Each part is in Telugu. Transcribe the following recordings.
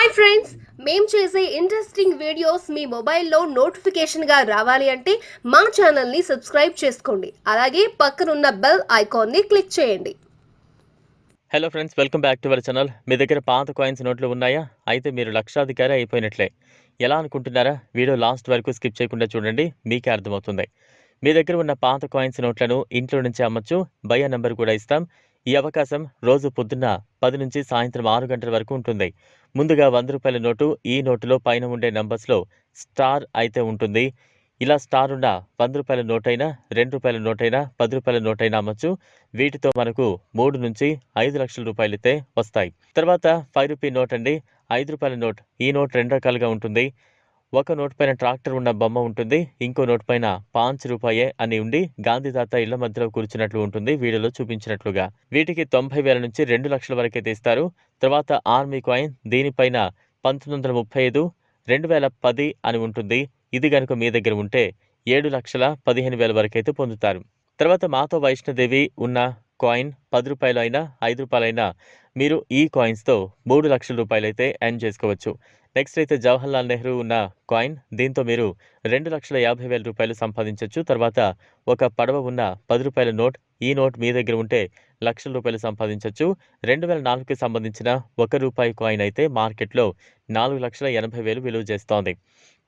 హాయ్ ఫ్రెండ్స్ మేము చేసే ఇంట్రెస్టింగ్ వీడియోస్ మీ మొబైల్లో నోటిఫికేషన్గా రావాలి అంటే మా ఛానల్ని సబ్స్క్రైబ్ చేసుకోండి. అలాగే పక్కనున్న బెల్ ఐకాన్ని క్లిక్ చేయండి. Hello friends welcome back to our channel మీ దగ్గర పాత కాయిన్స్ నోట్లు ఉన్నాయా? అయితే మీరు లక్షాధికారి అయిపోయినట్లే. ఎలా అనుకుంటున్నారా? వీడియో లాస్ట్ వరకు స్కిప్ చేయకుండా చూడండి మీకే అర్థమవుతుంది. మీ దగ్గర ఉన్న పాత కాయిన్స్ నోట్లను ఇంట్లో నుంచి అమ్మచ్చు భయ నెంబర్ కూడా ఇస్తాం. ఈ అవకాశం రోజు పొద్దున్న పది నుంచి సాయంత్రం ఆరు గంటల వరకు ఉంటుంది. ముందుగా వంద రూపాయల నోటు ఈ నోటులో పైన ఉండే నంబర్స్లో స్టార్ అయితే ఉంటుంది. ఇలా స్టార్ ఉన్న వంద రూపాయల నోటైనా రెండు రూపాయల నోటైనా పది రూపాయల నోటైనా అమ్మచ్చు. వీటితో మనకు మూడు నుంచి ఐదు లక్షల రూపాయలైతే వస్తాయి. తర్వాత ఫైవ్ రూపీ నోట్ అండి. ఐదు రూపాయల నోట్ ఈ నోట్ రెండు రకాలుగా ఉంటుంది. ఒక నోట్ పైన ట్రాక్టర్ ఉన్న బొమ్మ ఉంటుంది. ఇంకో నోట్ పైన పాంచ్ రూపాయే అని ఉండి గాంధీ తాత ఇళ్ళ మధ్యలో కూర్చున్నట్లు ఉంటుంది వీడియోలో చూపించినట్లుగా. వీటికి తొంభై వేల నుంచి రెండు లక్షల వరకైతే ఇస్తారు తర్వాత ఆర్మీ కాయిన్ దీనిపైన పంతొమ్మిది వందల ముప్పై ఐదు రెండు వేల పది అని ఉంటుంది. ఇది కనుక మీ దగ్గర ఉంటే ఏడు లక్షల పదిహేను వేల వరకైతే పొందుతారు. తర్వాత మాతో వైష్ణోదేవి ఉన్న కాయిన్ పది రూపాయలు అయినా ఐదు రూపాయలైనా మీరు ఈ కాయిన్స్తో మూడు లక్షల రూపాయలు అయితే ఎర్న్ చేసుకోవచ్చు. నెక్స్ట్ అయితే జవహర్లాల్ నెహ్రూ ఉన్న కాయిన్ దీంతో మీరు రెండు లక్షల యాభై వేల రూపాయలు సంపాదించవచ్చు తర్వాత ఒక పడవ ఉన్న పది రూపాయల నోట్ ఈ నోట్ మీ దగ్గర ఉంటే లక్షల రూపాయలు సంపాదించవచ్చు రెండు వేల నాలుగుకి సంబంధించిన ఒక రూపాయి కాయిన్ అయితే మార్కెట్లో నాలుగు లక్షల ఎనభై వేలు విలువ చేస్తోంది.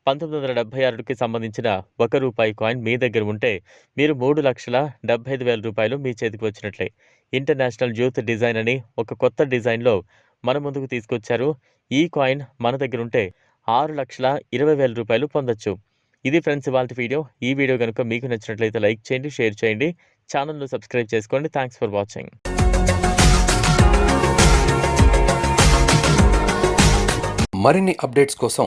పంతొమ్మిది వందల డెబ్బై ఆరుకి సంబంధించిన ఒక రూపాయి కాయిన్ మీ దగ్గర ఉంటే మీరు మూడు లక్షల డెబ్బై ఐదు వేల రూపాయలు మీ చేతికి వచ్చినట్లే. ఇంటర్నేషనల్ యూత్ డిజైన్ అని ఒక కొత్త డిజైన్లో మన ముందుకు తీసుకొచ్చారు. ఈ కాయిన్ మన దగ్గర ఉంటే ఆరు లక్షల ఇరవై వేల రూపాయలు పొందొచ్చు. ఇది ఫ్రెండ్స్ ఇవాళ వీడియో. ఈ వీడియో కనుక మీకు నచ్చినట్లయితే లైక్ చేయండి షేర్ చేయండి. ఛానల్ను సబ్స్క్రైబ్ చేసుకోండి. Thanks for watching. మరిన్ని అప్డేట్స్ కోసం